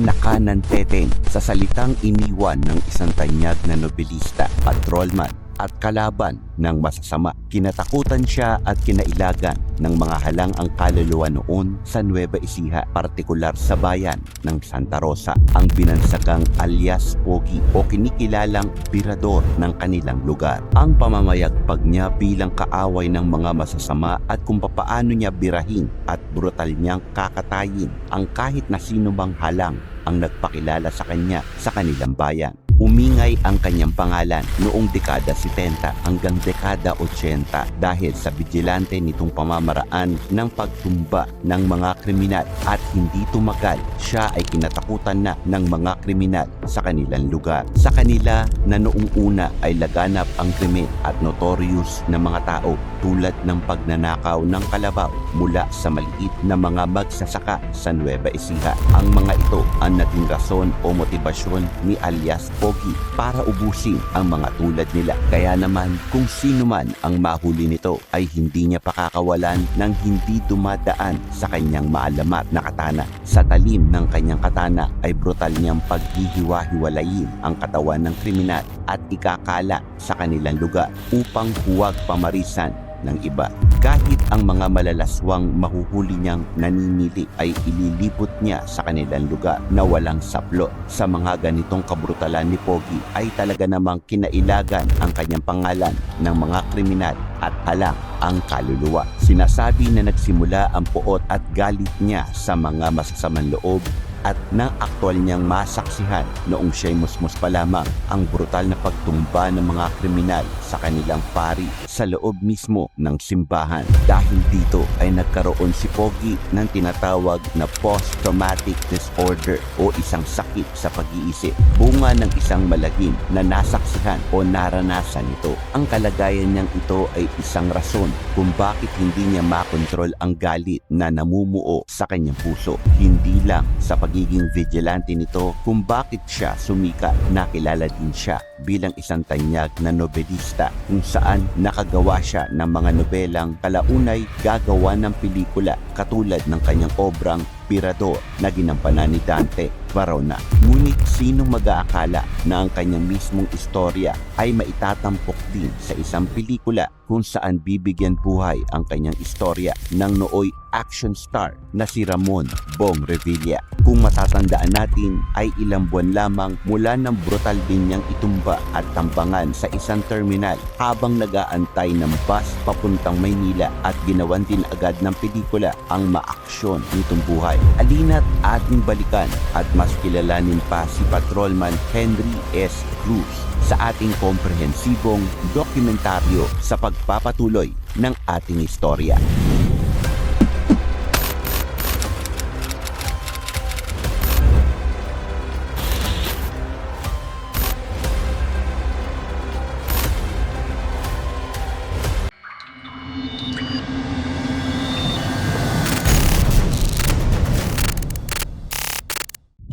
Panakanan Teteng sa salitang iniwan ng isang tanyag na nobelista, patrolman at kalaban ng masasama. Kinatakutan siya at kinailagan ng mga halang ang kaluluwa noon sa Nueva Ecija, partikular sa bayan ng Santa Rosa, ang binansagang alias Pogi o kinikilalang birador ng kanilang lugar. Ang pamamayagpag niya bilang kaaway ng mga masasama at kung papaano niya birahin at brutal niyang kakatayin ang kahit na sino mang halang ang nagpakilala sa kanya sa kanilang bayan. Umingay ang kanyang pangalan noong dekada 70 hanggang dekada 80 dahil sa vigilante nitong pamamaraan ng pagtumba ng mga kriminal at hindi tumagal siya ay kinatakutan na ng mga kriminal sa kanilang lugar. Sa kanila na noong una ay laganap ang krimen at notorious na mga tao tulad ng pagnanakaw ng kalabaw mula sa maliit na mga magsasaka sa Nueva Ecija. Ang mga ito ang naging rason o motibasyon ni alias Pogi para ubusin ang mga tulad nila. Kaya naman kung sino man ang mahuli nito ay hindi niya pakakawalan ng hindi dumadaan sa kanyang maalamat na katana. Sa talim ng kanyang katana ay brutal niyang paghihiwa-hiwalayin ang katawan ng kriminal at ikakala sa kanilang lugar upang huwag pamarisan ng iba. Kahit ang mga malalaswang mahuhuli niyang naninili ay ililipot niya sa kanilang lugar na walang saplo. Sa mga ganitong kabrutalan ni Pogi ay talaga namang kinailagan ang kanyang pangalan ng mga kriminal at halang ang kaluluwa. Sinasabi na nagsimula ang puot at galit niya sa mga masasamang loob at nang aktwal niyang masaksihan noong siya'y musmus pa lamang ang brutal na pagtumba ng mga kriminal sa kanilang pari sa loob mismo ng simbahan. Dahil dito ay nagkaroon si Pogi ng tinatawag na post-traumatic disorder o isang sakit sa pag-iisip. Bunga ng isang malagim na nasaksihan o naranasan ito. Ang kalagayan niyang ito ay isang rason kung bakit hindi niya makontrol ang galit na namumuo sa kanyang puso. Hindi lang sa pagiging vigilante nito kung bakit siya sumika. Nakilala din siya bilang isang tanyag na nobelista kung saan nakagawa siya ng mga nobelang kalaunay gagawa ng pelikula katulad ng kanyang obrang Pirador na ginampanan ni Dante Varona. Ngunit sino mag-aakala na ang kanyang mismong istorya ay maitatampok din sa isang pelikula kung saan bibigyan buhay ang kanyang istorya ng nooy action star na si Ramon Bong Revilla. Kung matatandaan natin ay ilang buwan lamang mula ng brutal din niyang itumba at tambangan sa isang terminal habang nagaantay ng bus papuntang Maynila at ginawan din agad ng pelikula ang maaksyon nitong buhay. Alina't ating balikan at mas kilalanin pa si Patrolman Henry S. Cruz sa ating komprehensibong dokumentaryo sa pagpapatuloy ng ating istorya.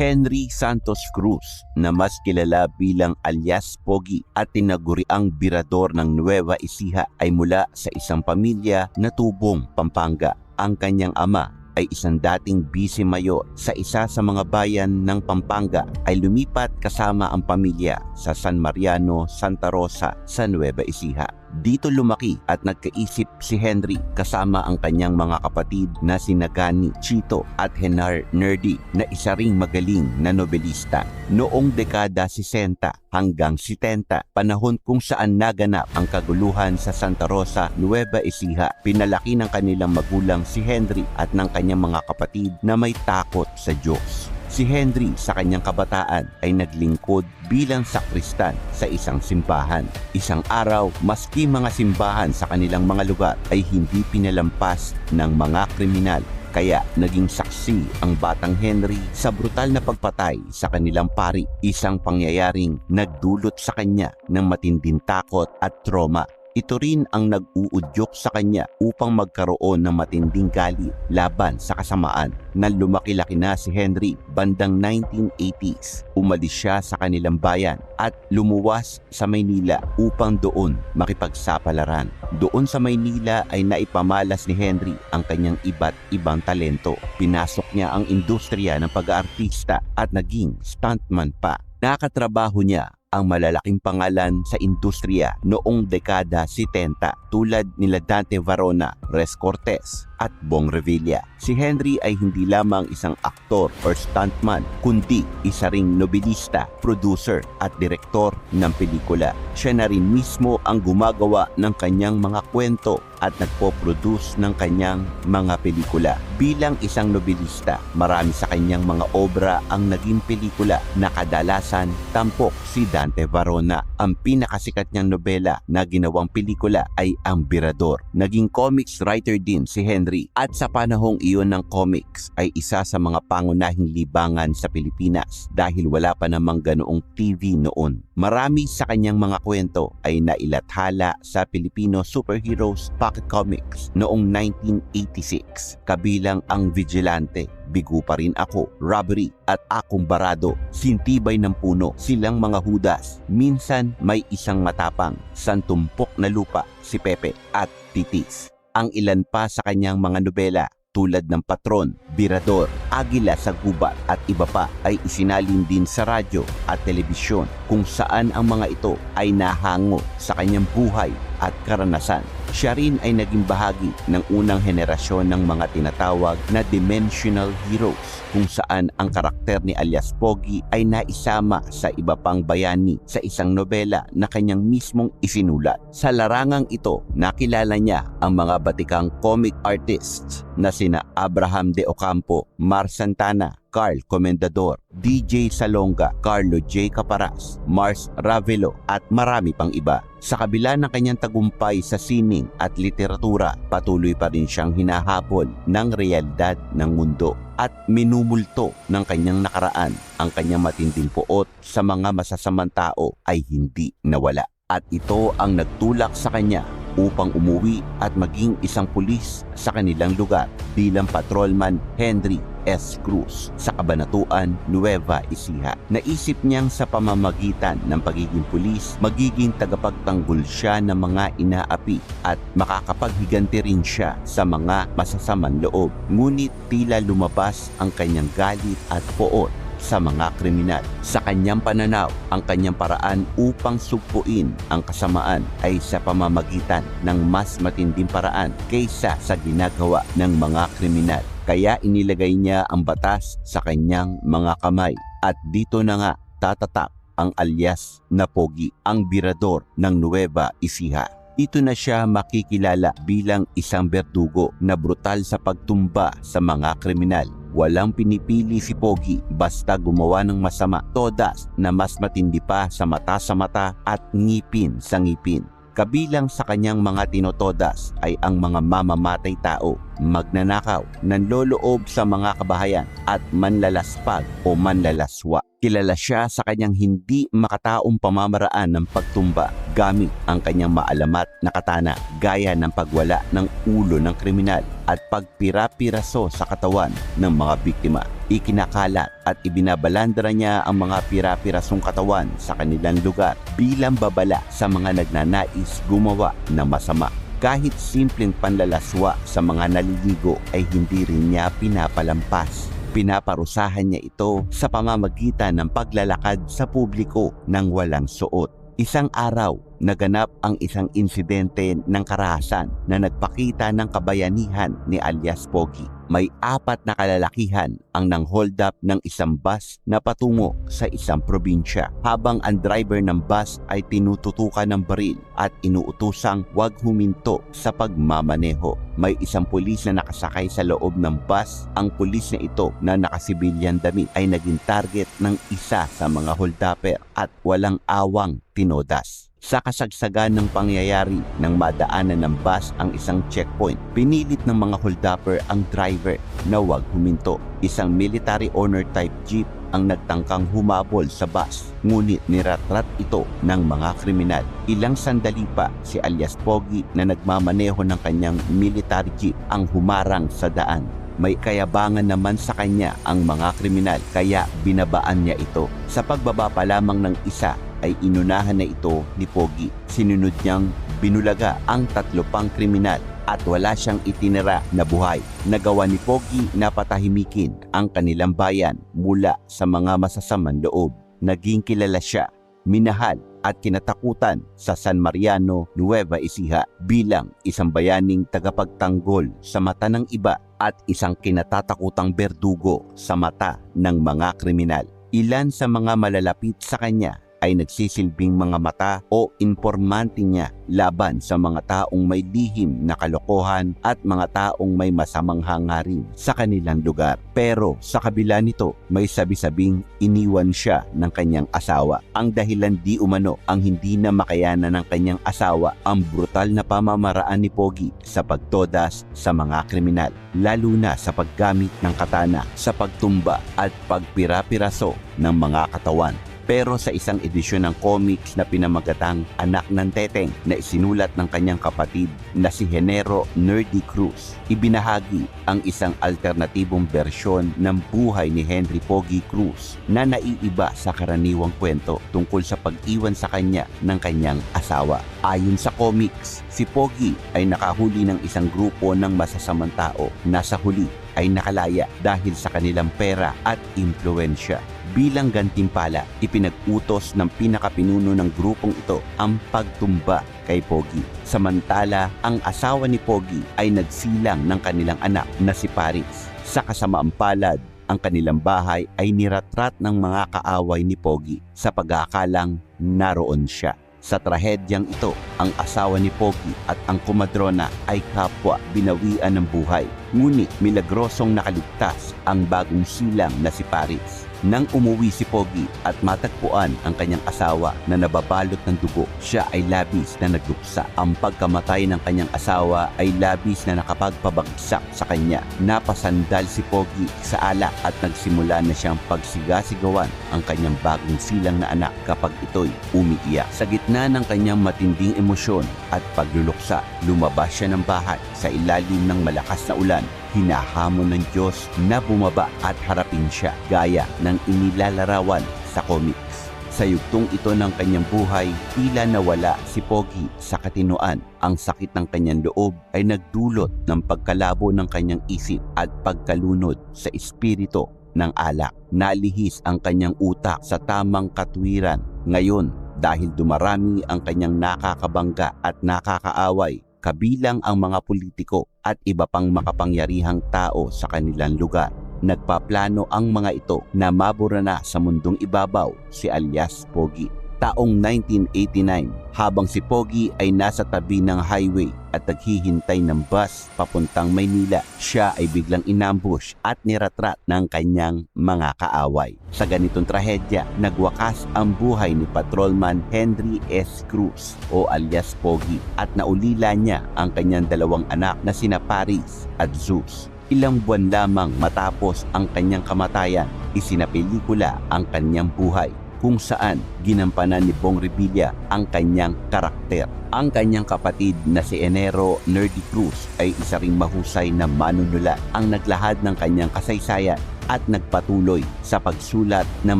Henry Santos Cruz na mas kilala bilang alias Pogi at tinaguriang birador ng Nueva Ecija ay mula sa isang pamilya na tubong Pampanga. Ang kanyang ama ay isang dating vice mayor sa isa sa mga bayan ng Pampanga ay lumipat kasama ang pamilya sa San Mariano, Santa Rosa sa Nueva Ecija. Dito lumaki at nagkaisip si Henry kasama ang kanyang mga kapatid na si Nagani, Chito at Henar Nerdy na isa ring magaling na nobelista. Noong dekada 60 hanggang 70, panahon kung saan naganap ang kaguluhan sa Santa Rosa, Nueva Ecija, pinalaki ng kanilang magulang si Henry at ng kanyang mga kapatid na may takot sa Diyos. Si Henry sa kanyang kabataan ay naglingkod bilang sakristan sa isang simbahan. Isang araw, maski mga simbahan sa kanilang mga lugar ay hindi pinalampas ng mga kriminal kaya naging saksi ang batang Henry sa brutal na pagpatay sa kanilang pari, isang pangyayaring nagdulot sa kanya ng matinding takot at trauma Ito rin ang nag-uudyok sa kanya upang magkaroon ng matinding galit laban sa kasamaan na lumaki-laki na si Henry bandang 1980s. Umalis siya sa kanilang bayan at lumuwas sa Maynila upang doon makipagsapalaran. Doon sa Maynila ay naipamalas ni Henry ang kanyang iba't ibang talento. Pinasok niya ang industriya ng pag-aartista at naging stuntman pa. Nakatrabaho niya ang malalaking pangalan sa industriya noong dekada 70 tulad nila Dante Varona, Res Cortez at Bong Revilla. Si Henry ay hindi lamang isang aktor or stuntman kundi isa ring nobilista, producer at direktor ng pelikula. Siya na rin mismo ang gumagawa ng kanyang mga kwento at nagpo-produce ng kanyang mga pelikula. Bilang isang nobilista, marami sa kanyang mga obra ang naging pelikula na kadalasan tampok si Dante Varona. Ang pinakasikat niyang nobela na ginawang pelikula ay Ang Birador. Naging comics writer din si Henry at sa panahong iyon ng comics ay isa sa mga pangunahing libangan sa Pilipinas dahil wala pa namang ganoong TV noon. Marami sa kanyang mga kwento ay nailathala sa Filipino Superheroes Pocket Comics noong 1986 kabilang ang Vigilante, Bigo pa rin ako, Robbery at Akong Barado, Sintibay ng Puno, Silang Mga Hudas, Minsan May Isang Matapang, Santumpok na Lupa, Si Pepe at Titis. Ang ilan pa sa kanyang mga nobela tulad ng Patron, Birador, Agila sa Gubat at iba pa ay isinalin din sa radyo at telebisyon kung saan ang mga ito ay nahango sa kanyang buhay at karanasan. Siya rin ay naging bahagi ng unang henerasyon ng mga tinatawag na dimensional heroes kung saan ang karakter ni alias Pogi ay naisama sa iba pang bayani sa isang nobela na kanyang mismong isinulat. Sa larangang ito, nakilala niya ang mga batikang comic artists na sina Abraham de Ocampo, Mar Santana, Carl Comendador, DJ Salonga, Carlo J. Caparas, Mars Ravelo at marami pang iba. Sa kabila ng kanyang tagumpay sa sining at literatura, patuloy pa rin siyang hinahabol ng realidad ng mundo at minumulto ng kanyang nakaraan ang kanyang matinding puot sa mga masasamang tao ay hindi nawala. At ito ang nagtulak sa kanya upang umuwi at maging isang pulis sa kanilang lugar bilang patrolman Henry S. Cruz sa Kabanatuan, Nueva Ecija. Naisip niyang sa pamamagitan ng pagiging pulis, magiging tagapagtanggol siya ng mga inaapi at makakapaghiganti rin siya sa mga masasamang loob. Ngunit tila lumabas ang kanyang galit at poot sa mga kriminal. Sa kanyang pananaw, ang kanyang paraan upang sugpuin ang kasamaan ay sa pamamagitan ng mas matinding paraan kaysa sa ginagawa ng mga kriminal. Kaya inilagay niya ang batas sa kanyang mga kamay. At dito na nga tatatak ang alias na Pogi, ang birador ng Nueva Ecija. Dito na siya makikilala bilang isang berdugo na brutal sa pagtumba sa mga kriminal. Walang pinipili si Pogi basta gumawa ng masama, todas na mas matindi pa sa mata sa mata at ngipin sa ngipin. Kabilang sa kanyang mga tinotodas ay ang mga mamamatay tao, magnanakaw, nanloloob sa mga kabahayan at manlalaspag o manlalaswa. Kilala siya sa kanyang hindi makataong pamamaraan ng pagtumba gamit ang kanyang maalamat na katana gaya ng pagwala ng ulo ng kriminal at pagpira-piraso sa katawan ng mga biktima. Ikinakalat at ibinabalandra niya ang mga pira-pirasong katawan sa kanilang lugar bilang babala sa mga nagnanais gumawa ng masama. Kahit simpleng panlalaswa sa mga naliligo ay hindi rin niya pinapalampas. Pinaparusahan niya ito sa pamamagitan ng paglalakad sa publiko ng walang suot. Isang araw, naganap ang isang insidente ng karahasan na nagpakita ng kabayanihan ni alias Pogi. May apat na kalalakihan ang nang hold up ng isang bus na patungo sa isang probinsya habang ang driver ng bus ay tinututukan ng baril at inuutusang huwag huminto sa pagmamaneho. May isang pulis na nakasakay sa loob ng bus. Ang pulis na ito na nakasibilyan damit ay naging target ng isa sa mga holdupper at walang awang tinodas. Sa kasagsagan ng pangyayari nang madaanan ng bus ang isang checkpoint, pinilit ng mga holdupper ang driver na huwag huminto. Isang military honor type jeep ang nagtangkang humabol sa bus ngunit niratrat ito ng mga kriminal. Ilang sandali pa si alias Pogi na nagmamaneho ng kanyang military jeep ang humarang sa daan. May kayabangan naman sa kanya ang mga kriminal kaya binabaan niya ito. Sa pagbaba pa lamang ng isa ay inunahan na ito ni Pogi. Sinunod niyang binulaga ang tatlo pang kriminal at wala siyang itinira na buhay. Nagawa ni Pogi na patahimikin ang kanilang bayan mula sa mga masasamang loob. Naging kilala siya, minahal at kinatakutan sa San Mariano, Nueva Ecija bilang isang bayaning tagapagtanggol sa mata ng iba at isang kinatatakutang berdugo sa mata ng mga kriminal. Ilan sa mga malalapit sa kanya ay nagsisilbing mga mata o informante niya laban sa mga taong may lihim na kalokohan at mga taong may masamang hangarin sa kanilang lugar. Pero sa kabila nito, may sabi-sabing iniwan siya ng kanyang asawa. Ang dahilan di umano ang hindi na makayanan ng kanyang asawa ang brutal na pamamaraan ni Pogi sa pagtodas sa mga kriminal, lalo na sa paggamit ng katana sa pagtumba at pagpira-piraso ng mga katawan pero sa isang edisyon ng comics na pinamagatang Anak ng Teteng na isinulat ng kanyang kapatid na si Genero Nerdy Cruz, ibinahagi ang isang alternatibong bersyon ng buhay ni Henry Pogi Cruz na naiiba sa karaniwang kwento tungkol sa pag-iwan sa kanya ng kanyang asawa. Ayon sa comics, si Pogi ay nakahuli ng isang grupo ng masasamang tao na sa huli ay nakalaya dahil sa kanilang pera at impluensya. Bilang gantimpala, ipinag-utos ng pinakapinuno ng grupong ito ang pagtumba kay Pogi. Samantala, ang asawa ni Pogi ay nagsilang ng kanilang anak na si Paris. Sa kasamaang palad, ang kanilang bahay ay niratrat ng mga kaaway ni Pogi sa pag-aakalang naroon siya. Sa trahedyang ito, ang asawa ni Pogi at ang kumadrona ay kapwa binawian ng buhay. Ngunit milagrosong nakaligtas ang bagong silang na si Paris. Nang umuwi si Pogi at matagpuan ang kanyang asawa na nababalot ng dugo, siya ay labis na nagduksa. Ang pagkamatay ng kanyang asawa ay labis na nakapagpabagsak sa kanya. Napasandal si Pogi sa alak at nagsimula na siyang pagsigasigawan ang kanyang bagong silang na anak kapag ito'y umiiyak. Sa gitna ng kanyang matinding emosyon at pagluluksa, lumabas siya ng bahay sa ilalim ng malakas na ulan hinahamon ng Diyos na bumaba at harapin siya gaya ng inilalarawan sa comics. Sa yugtong ito ng kanyang buhay, tila nawala si Pogi sa katinoan. Ang sakit ng kanyang loob ay nagdulot ng pagkalabo ng kanyang isip at pagkalunod sa espiritu ng alak. Nalihis ang kanyang utak sa tamang katwiran. Ngayon, dahil dumarami ang kanyang nakakabangga at nakakaaway, kabilang ang mga politiko at iba pang makapangyarihang tao sa kanilang lugar. Nagpaplano ang mga ito na mabura na sa mundong ibabaw si alias Pogi. Taong 1989, habang si Pogi ay nasa tabi ng highway at naghihintay ng bus papuntang Maynila, siya ay biglang inambush at niratrat ng kanyang mga kaaway. Sa ganitong trahedya, nagwakas ang buhay ni Patrolman Henry S. Cruz o alias Pogi at naulila niya ang kanyang dalawang anak na sina Paris at Zeus. Ilang buwan lamang matapos ang kanyang kamatayan, isinapelikula ang kanyang buhay kung saan ginampanan ni Bong Revilla ang kanyang karakter. Ang kanyang kapatid na si Enero Nerdy Cruz ay isa ring mahusay na manunulat ang naglahad ng kanyang kasaysayan at nagpatuloy sa pagsulat ng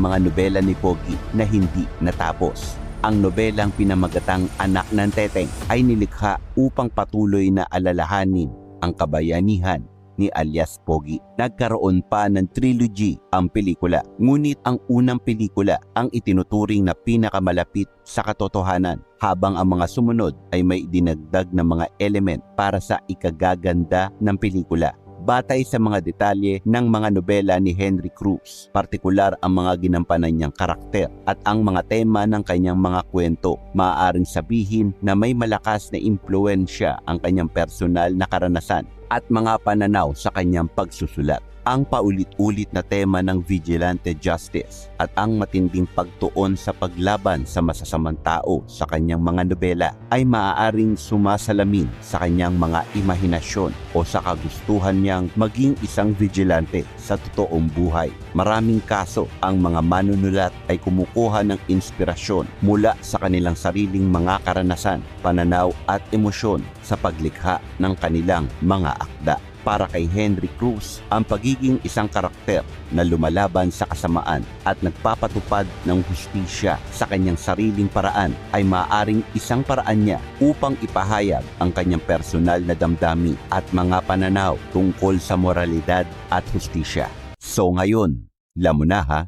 mga nobela ni Pogi na hindi natapos. Ang nobelang pinamagatang Anak ng Teteng ay nilikha upang patuloy na alalahanin ang kabayanihan ni alias Pogi. Nagkaroon pa ng trilogy ang pelikula. Ngunit ang unang pelikula ang itinuturing na pinakamalapit sa katotohanan habang ang mga sumunod ay may dinagdag na mga element para sa ikagaganda ng pelikula batay sa mga detalye ng mga nobela ni Henry Cruz, partikular ang mga ginampanan niyang karakter at ang mga tema ng kanyang mga kwento. Maaaring sabihin na may malakas na impluensya ang kanyang personal na karanasan at mga pananaw sa kanyang pagsusulat. Ang paulit-ulit na tema ng vigilante justice at ang matinding pagtuon sa paglaban sa masasamang tao sa kanyang mga nobela ay maaaring sumasalamin sa kanyang mga imahinasyon o sa kagustuhan niyang maging isang vigilante sa totoong buhay. Maraming kaso ang mga manunulat ay kumukuha ng inspirasyon mula sa kanilang sariling mga karanasan, pananaw at emosyon sa paglikha ng kanilang mga akda para kay Henry Cruz ang pagiging isang karakter na lumalaban sa kasamaan at nagpapatupad ng hustisya sa kanyang sariling paraan ay maaring isang paraan niya upang ipahayag ang kanyang personal na damdamin at mga pananaw tungkol sa moralidad at hustisya. So ngayon, alam mo na ha,